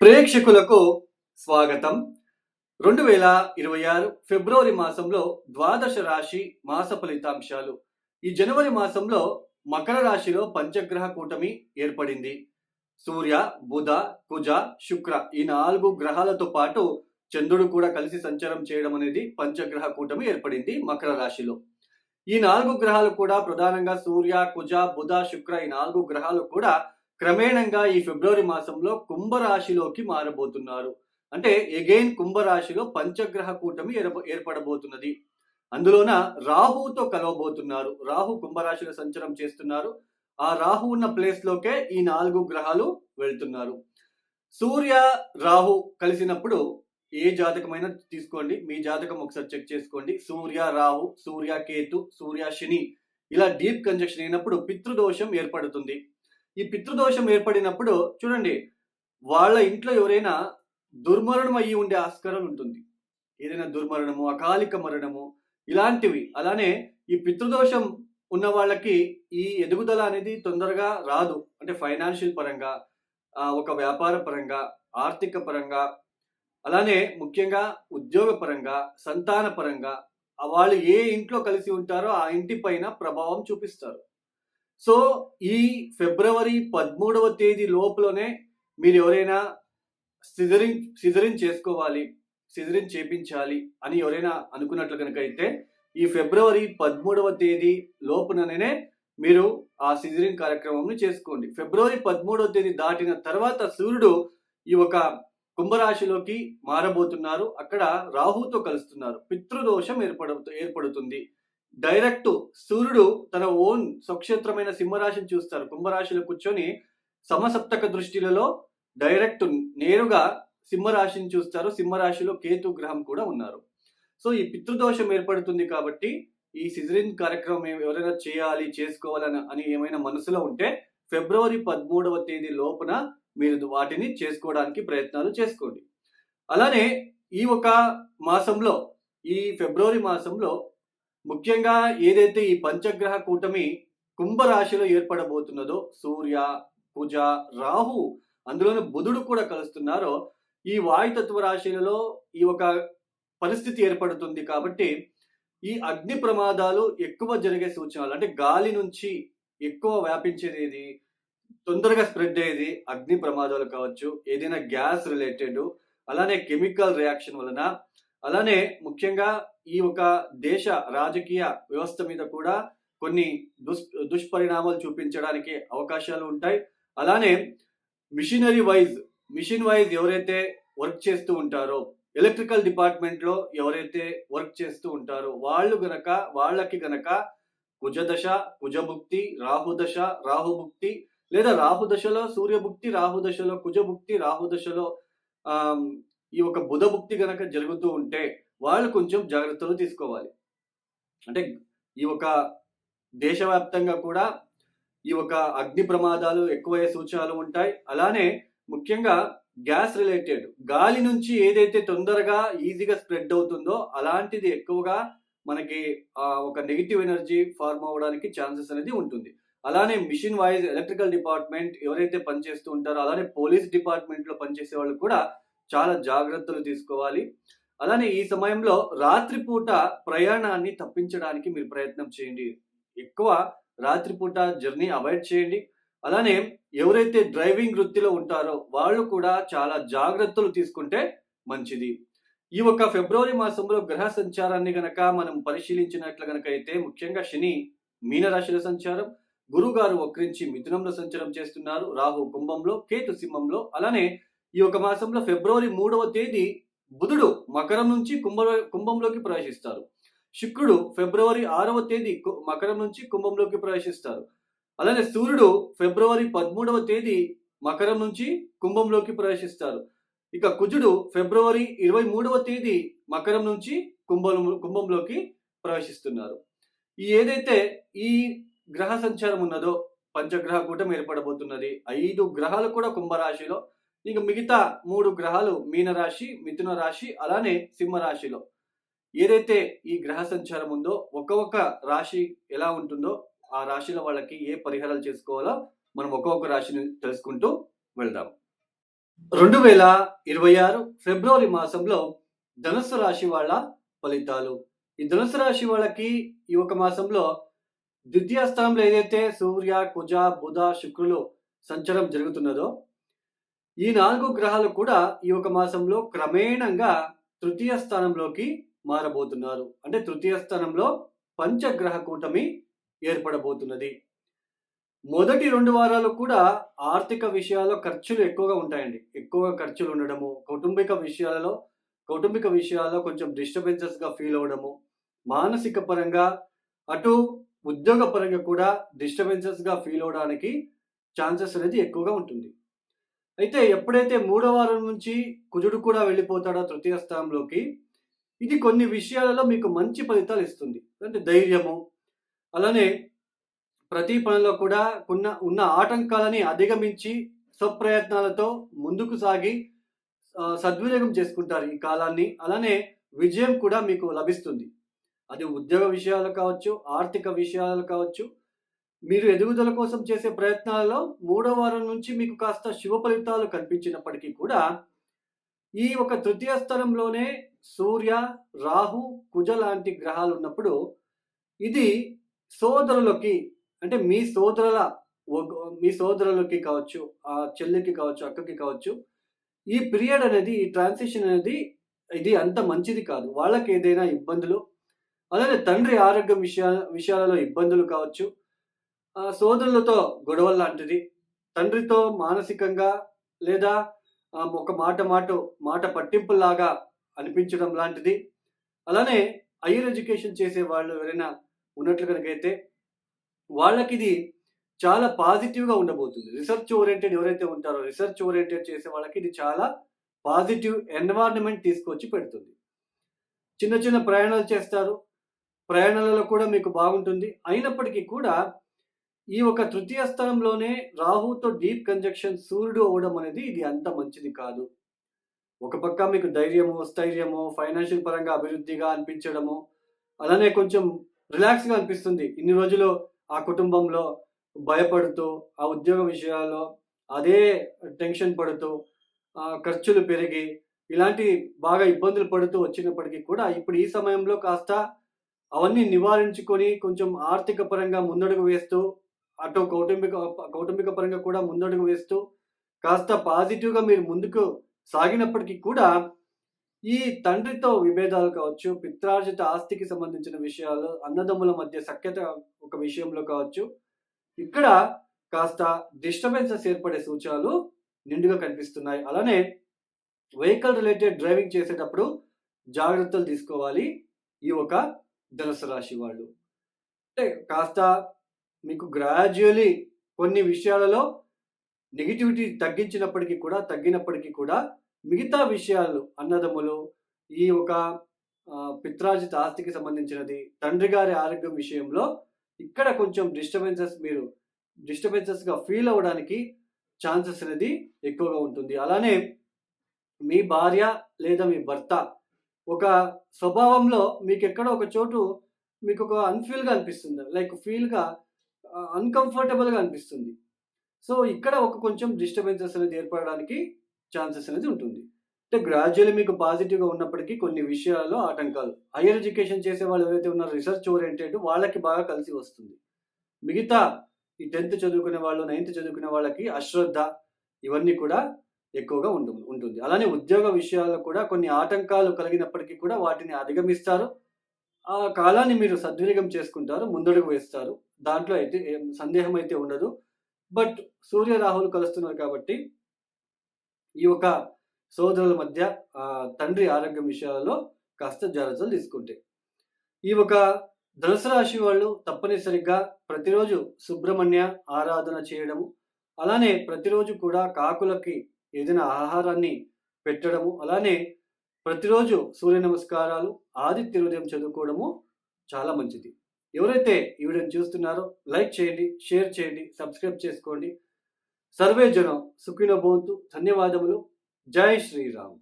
ప్రేక్షకులకు స్వాగతం. రెండు వేల ఇరవై ఆరు ఫిబ్రవరి మాసంలో ద్వాదశ రాశి మాస ఫలితాంశాలు. ఈ జనవరి మాసంలో మకర రాశిలో పంచగ్రహ కూటమి ఏర్పడింది. సూర్య బుధ కుజ శుక్ర ఈ నాలుగు గ్రహాలతో పాటు చంద్రుడు కూడా కలిసి సంచారం చేయడం అనేది పంచగ్రహ కూటమి ఏర్పడింది మకర రాశిలో. ఈ నాలుగు గ్రహాలు కూడా ప్రధానంగా సూర్య కుజ బుధ శుక్ర ఈ నాలుగు గ్రహాలు కూడా క్రమేణంగా ఈ ఫిబ్రవరి మాసంలో కుంభరాశిలోకి మారబోతున్నారు. అంటే ఎగైన్ కుంభరాశిలో పంచగ్రహ కూటమి ఏర్ప- ఏర్పడబోతున్నది. అందులోన రాహుతో కలవబోతున్నారు. రాహు కుంభరాశిలో సంచారం చేస్తున్నారు. ఆ రాహు ఉన్న ప్లేస్ లోకే ఈ నాలుగు గ్రహాలు వెళ్తున్నారు. సూర్య రాహు కలిసినప్పుడు ఏ జాతకమైనా తీసుకోండి. మీ జాతకం ఒకసారి చెక్ చేసుకోండి. సూర్య రాహు సూర్య కేతు సూర్య శని ఇలా డీప్ కంజక్షన్ అయినప్పుడు పితృదోషం ఏర్పడుతుంది. ఈ పితృదోషం ఏర్పడినప్పుడు చూడండి వాళ్ళ ఇంట్లో ఎవరైనా దుర్మరణం అయ్యి ఉండే ఆస్కారం ఉంటుంది. ఏదైనా దుర్మరణము అకాలిక మరణము ఇలాంటివి. అలానే ఈ పితృదోషం ఉన్న వాళ్ళకి ఈ ఎదుగుదల అనేది తొందరగా రాదు. అంటే ఫైనాన్షియల్ పరంగా ఒక వ్యాపార పరంగా ఆర్థిక పరంగా అలానే ముఖ్యంగా ఉద్యోగ పరంగా సంతాన పరంగా వాళ్ళు ఏ ఇంట్లో కలిసి ఉంటారో ఆ ఇంటి పైన ప్రభావం చూపిస్తారు. సో ఈ ఫిబ్రవరి పదమూడవ తేదీ లోపలనే మీరు ఎవరైనా సిజరింగ్ సిజరింగ్ చేసుకోవాలి సిజరింగ్ చేపించాలి అని ఎవరైనా అనుకున్నట్లు కనుక అయితే ఈ ఫిబ్రవరి పదమూడవ తేదీ లోపుననే మీరు ఆ సిజరింగ్ కార్యక్రమం చేసుకోండి. ఫిబ్రవరి పదమూడవ తేదీ దాటిన తర్వాత సూర్యుడు ఈ ఒక కుంభరాశిలోకి మారబోతున్నారు. అక్కడ రాహుతో కలుస్తున్నారు. పితృదోషం ఏర్పడ ఏర్పడుతుంది. డైరెక్ట్ సూర్యుడు తన ఓన్ స్వక్షేత్రమైన సింహరాశిని చూస్తారు. కుంభరాశిలో కూర్చొని సమసప్తక దృష్టిలలో డైరెక్ట్ నేరుగా సింహరాశిని చూస్తారు. సింహరాశిలో కేతు గ్రహం కూడా ఉన్నారు. సో ఈ పితృదోషం ఏర్పడుతుంది కాబట్టి ఈ సిజరిన్ కార్యక్రమం ఎవరైనా చేయాలి చేసుకోవాలని అని ఏమైనా మనసులో ఉంటే ఫిబ్రవరి పదమూడవ తేదీ లోపున మీరు వాటిని చేసుకోవడానికి ప్రయత్నాలు చేసుకోండి. అలానే ఈ ఒక మాసంలో ఈ ఫిబ్రవరి మాసంలో ముఖ్యంగా ఏదైతే ఈ పంచగ్రహ కూటమి కుంభరాశిలో ఏర్పడబోతున్నదో సూర్య కుజ రాహు అందులోనే బుధుడు కూడా కలుస్తున్నారో ఈ వాయుతత్వ రాశిలలో ఈ ఒక పరిస్థితి ఏర్పడుతుంది కాబట్టి ఈ అగ్ని ప్రమాదాలు ఎక్కువ జరిగే సూచనలు అంటే గాలి నుంచి ఎక్కువ వ్యాపించేది తొందరగా స్ప్రెడ్ అయ్యేది అగ్ని ప్రమాదాలు కావచ్చు ఏదైనా గ్యాస్ రిలేటెడ్ అలానే కెమికల్ రియాక్షన్ వలన అలానే ముఖ్యంగా ఈ ఒక దేశ రాజకీయ వ్యవస్థ మీద కూడా కొన్ని దుష్ దుష్పరిణామాలు చూపించడానికి అవకాశాలు ఉంటాయి. అలానే మిషనరీ వైజ్ మిషన్ వైజ్ ఎవరైతే వర్క్ చేస్తూ ఉంటారో ఎలక్ట్రికల్ డిపార్ట్మెంట్లో ఎవరైతే వర్క్ చేస్తూ ఉంటారో వాళ్ళు గనక వాళ్ళకి గనక కుజదశ కుజభుక్తి రాహుదశ రాహుభుక్తి లేదా రాహుదశలో సూర్యభుక్తి రాహుదశలో కుజభుక్తి రాహుదశలో ఆమ్, ఈ ఒక బుధభుక్తి గనక జరుగుతూ ఉంటే వాళ్ళు కొంచెం జాగ్రత్తలు తీసుకోవాలి. అంటే ఈ ఒక దేశవ్యాప్తంగా కూడా ఈ ఒక అగ్ని ప్రమాదాలు ఎక్కువయ్యే సూచనలు ఉంటాయి. అలానే ముఖ్యంగా గ్యాస్ రిలేటెడ్ గాలి నుంచి ఏదైతే తొందరగా ఈజీగా స్ప్రెడ్ అవుతుందో అలాంటిది ఎక్కువగా మనకి ఒక నెగిటివ్ ఎనర్జీ ఫార్మ్ అవ్వడానికి ఛాన్సెస్ అనేది ఉంటుంది. అలానే మిషన్ వైజ్ ఎలక్ట్రికల్ డిపార్ట్మెంట్ ఎవరైతే పనిచేస్తూ ఉంటారో అలానే పోలీస్ డిపార్ట్మెంట్లో పనిచేసే వాళ్ళు కూడా చాలా జాగ్రత్తలు తీసుకోవాలి. అలానే ఈ సమయంలో రాత్రిపూట ప్రయాణాన్ని తప్పించడానికి మీరు ప్రయత్నం చేయండి. ఎక్కువ రాత్రిపూట జర్నీ అవాయిడ్ చేయండి. అలానే ఎవరైతే డ్రైవింగ్ వృత్తిలో ఉంటారో వాళ్ళు కూడా చాలా జాగ్రత్తలు తీసుకుంటే మంచిది. ఈ ఒక ఫిబ్రవరి మాసంలో గ్రహ సంచారాన్ని గనక మనం పరిశీలించినట్లు గనక అయితే ముఖ్యంగా శని మీనరాశిలో సంచారం గురుగారు వక్రించి మిథునంలో సంచారం చేస్తున్నారు రాహు కుంభంలో కేతు సింహంలో అలానే ఈ ఒక మాసంలో ఫిబ్రవరి మూడవ తేదీ బుధుడు మకరం నుంచి కుంభ కుంభంలోకి ప్రవేశిస్తారు. శుక్రుడు ఫిబ్రవరి ఆరవ తేదీ కు- మకరం నుంచి కుంభంలోకి ప్రవేశిస్తారు. అలానే సూర్యుడు ఫిబ్రవరి పదమూడవ తేదీ మకరం నుంచి కుంభంలోకి ప్రవేశిస్తారు. ఇక కుజుడు ఫిబ్రవరి ఇరవై మూడవ తేదీ మకరం నుంచి కుంభం కుంభంలోకి ప్రవేశిస్తున్నారు. ఈ ఏదైతే ఈ గ్రహ సంచారం ఉన్నదో పంచగ్రహ కూటమి ఏర్పడబోతున్నది. ఐదు గ్రహాలు కూడా కుంభరాశిలో ఇక మిగతా మూడు గ్రహాలు మీనరాశి మిథున రాశి అలానే సింహరాశిలో. ఏదైతే ఈ గ్రహ సంచారం ఉందో ఒక్కొక్క రాశి ఎలా ఉంటుందో ఆ రాశిలో వాళ్ళకి ఏ పరిహారాలు చేసుకోవాలో మనం ఒక్కొక్క రాశిని తెలుసుకుంటూ వెళ్దాం. రెండు వేల ఇరవై ఆరు ఫిబ్రవరి మాసంలో ధనుస్సు రాశి వాళ్ళ ఫలితాలు. ఈ ధనుస్సు రాశి వాళ్ళకి ఈ ఒక మాసంలో ద్వితీయ స్థానంలో ఏదైతే సూర్య కుజ బుధ శుక్రులు సంచారం జరుగుతున్నదో ఈ నాలుగు గ్రహాలు కూడా ఈ ఒక మాసంలో క్రమేణంగా తృతీయ స్థానంలోకి మారబోతున్నారు. అంటే తృతీయ స్థానంలో పంచగ్రహ కూటమి ఏర్పడబోతున్నది. మొదటి రెండు వారాలు కూడా ఆర్థిక విషయాల్లో ఖర్చులు ఎక్కువగా ఉంటాయండి. ఎక్కువగా ఖర్చులు ఉండడము కౌటుంబిక విషయాలలో కౌటుంబిక విషయాల్లో కొంచెం డిస్టర్బెన్సెస్గా ఫీల్ అవడము మానసిక పరంగా అటు ఉద్యోగ పరంగా కూడా డిస్టర్బెన్సెస్గా ఫీల్ అవడానికి ఛాన్సెస్ అనేది ఎక్కువగా ఉంటుంది. అయితే ఎప్పుడైతే మూడో వారం నుంచి కుజుడు కూడా వెళ్ళిపోతాడో తృతీయ స్థానంలోకి ఇది కొన్ని విషయాలలో మీకు మంచి ఫలితాలు ఇస్తుంది. అంటే ధైర్యము అలానే ప్రతి పనిలో కూడా ఉన్న ఉన్న ఆటంకాలని అధిగమించి స్వప్రయత్నాలతో ముందుకు సాగి సద్వినియోగం చేసుకుంటారు ఈ కాలాన్ని. అలానే విజయం కూడా మీకు లభిస్తుంది. అది ఉద్యోగ విషయాలు కావచ్చు ఆర్థిక విషయాలు కావచ్చు మీరు ఎదుగుదల కోసం చేసే ప్రయత్నాలలో మూడో వారం నుంచి మీకు కాస్త శుభ ఫలితాలు కనిపించినప్పటికీ కూడా ఈ ఒక తృతీయ స్థలంలోనే సూర్య రాహు కుజ లాంటి గ్రహాలు ఉన్నప్పుడు ఇది సోదరులకి అంటే మీ సోదరుల మీ సోదరులకి కావచ్చు ఆ చెల్లికి కావచ్చు అక్కకి కావచ్చు ఈ పీరియడ్ అనేది ఈ ట్రాన్సిషన్ అనేది ఇది అంత మంచిది కాదు. వాళ్ళకి ఏదైనా ఇబ్బందులు అలానే తండ్రి ఆరోగ్యం విషయాల విషయాలలో ఇబ్బందులు కావచ్చు సోదరులతో గొడవలు లాంటిది. తండ్రితో మానసికంగా లేదా ఒక మాట మాట మాట పట్టింపులాగా అనిపించడం లాంటిది. అలానే హైయర్ ఎడ్యుకేషన్ చేసే వాళ్ళు ఎవరైనా ఉన్నట్లు కనుకైతే వాళ్ళకి ఇది చాలా పాజిటివ్గా ఉండబోతుంది. రీసెర్చ్ ఓరియంటెడ్ ఎవరైతే ఉంటారో రీసెర్చ్ ఓరియంటెడ్ చేసే వాళ్ళకి ఇది చాలా పాజిటివ్ ఎన్వైర్న్మెంట్ తీసుకొచ్చి పెడుతుంది. చిన్న చిన్న ప్రయాణాలు చేస్తారు. ప్రయాణాలలో కూడా మీకు బాగుంటుంది. అయినప్పటికీ కూడా ఈ ఒక తృతీయ స్థానంలోనే రాహుతో డీప్ కంజక్షన్ సూర్యుడు అవ్వడం అనేది ఇది అంత మంచిది కాదు. ఒక పక్క మీకు ధైర్యము స్థైర్యము ఫైనాన్షియల్ పరంగా అభివృద్ధిగా అనిపించడము అలానే కొంచెం రిలాక్స్గా అనిపిస్తుంది. ఇన్ని రోజులు ఆ కుటుంబంలో భయపడుతూ ఆ ఉద్యోగ విషయాల్లో అదే టెన్షన్ పడుతూ ఖర్చులు పెరిగి ఇలాంటి బాగా ఇబ్బందులు పడుతూ వచ్చినప్పటికీ కూడా ఇప్పుడు ఈ సమయంలో కాస్త అవన్నీ నివారించుకొని కొంచెం ఆర్థిక పరంగా ముందడుగు వేస్తూ అటు కౌటుంబిక కౌటుంబిక పరంగా కూడా ముందడుగు వేస్తూ కాస్త పాజిటివ్గా మీరు ముందుకు సాగినప్పటికీ కూడా ఈ తండ్రితో విభేదాలు కావచ్చు పిత్రార్జిత ఆస్తికి సంబంధించిన విషయాలు అన్నదమ్ముల మధ్య సఖ్యత ఒక విషయంలో కావచ్చు ఇక్కడ కాస్త డిస్టర్బెన్సెస్ ఏర్పడే సూచనలు నిండుగా కనిపిస్తున్నాయి. అలానే వెహికల్ రిలేటెడ్ డ్రైవింగ్ చేసేటప్పుడు జాగ్రత్తలు తీసుకోవాలి ఈ ఒక ధనుసు రాశి వాళ్ళు. అంటే కాస్త మీకు గ్రాడ్యువలీ కొన్ని విషయాలలో నెగిటివిటీ తగ్గించినప్పటికీ కూడా తగ్గినప్పటికీ కూడా మిగతా విషయాలు అన్నదమ్ములు ఈ ఒక పిత్రాజిత ఆస్తికి సంబంధించినది తండ్రి గారి ఆరోగ్యం విషయంలో ఇక్కడ కొంచెం డిస్టర్బెన్సెస్ మీరు డిస్టర్బెన్సెస్గా ఫీల్ అవ్వడానికి ఛాన్సెస్ అనేది ఎక్కువగా ఉంటుంది. అలానే మీ భార్య లేదా మీ భర్త ఒక స్వభావంలో మీకు ఎక్కడో ఒక చోటు మీకు ఒక అన్ఫీల్గా అనిపిస్తుంది. లైక్ ఫీల్గా అన్కంఫర్టబుల్గా అనిపిస్తుంది. సో ఇక్కడ ఒక కొంచెం డిస్టర్బెన్సెస్ అనేది ఏర్పడడానికి ఛాన్సెస్ అనేది ఉంటుంది. అంటే గ్రాడ్యువల్లీ మీకు పాజిటివ్గా ఉన్నప్పటికీ కొన్ని విషయాల్లో ఆటంకాలు. హైయర్ ఎడ్యుకేషన్ చేసే వాళ్ళు ఎవరైతే ఉన్నారో రీసెర్చ్ ఓరియంటెడ్ వాళ్ళకి బాగా కలిసి వస్తుంది. మిగతా ఈ టెన్త్ చదువుకునే వాళ్ళు నైన్త్ చదువుకునే వాళ్ళకి అశ్రద్ధ ఇవన్నీ కూడా ఎక్కువగా ఉంటుంది ఉంటుంది. అలానే ఉద్యోగ విషయాల్లో కూడా కొన్ని ఆటంకాలు కలిగినప్పటికీ కూడా వాటిని అధిగమిస్తారు. ఆ కాలాన్ని మీరు సద్వినియోగం చేసుకుంటారు ముందడుగు వేస్తారు. దాంట్లో అయితే సందేహం అయితే ఉండదు. బట్ సూర్య రాహులు కలుస్తున్నారు కాబట్టి ఈ యొక్క సోదరుల మధ్య తండ్రి ఆరోగ్యం విషయాలలో కాస్త జాగ్రత్తలు తీసుకుంటే. ఈ ఒక ధనుసు రాశి వాళ్ళు తప్పనిసరిగా ప్రతిరోజు సుబ్రహ్మణ్య ఆరాధన చేయడము అలానే ప్రతిరోజు కూడా కాకులకి ఏదైనా ఆహారాన్ని పెట్టడము అలానే ప్రతిరోజు సూర్య నమస్కారాలు ఆదిత్య హృదయం చదువుకోవడము చాలా మంచిది. ఎవరైతే ఈ వీడియోని చూస్తున్నారో లైక్ చేయండి షేర్ చేయండి సబ్స్క్రైబ్ చేసుకోండి. సర్వే జనం సుఖిన భవంతు. ధన్యవాదములు. జై శ్రీరామ్.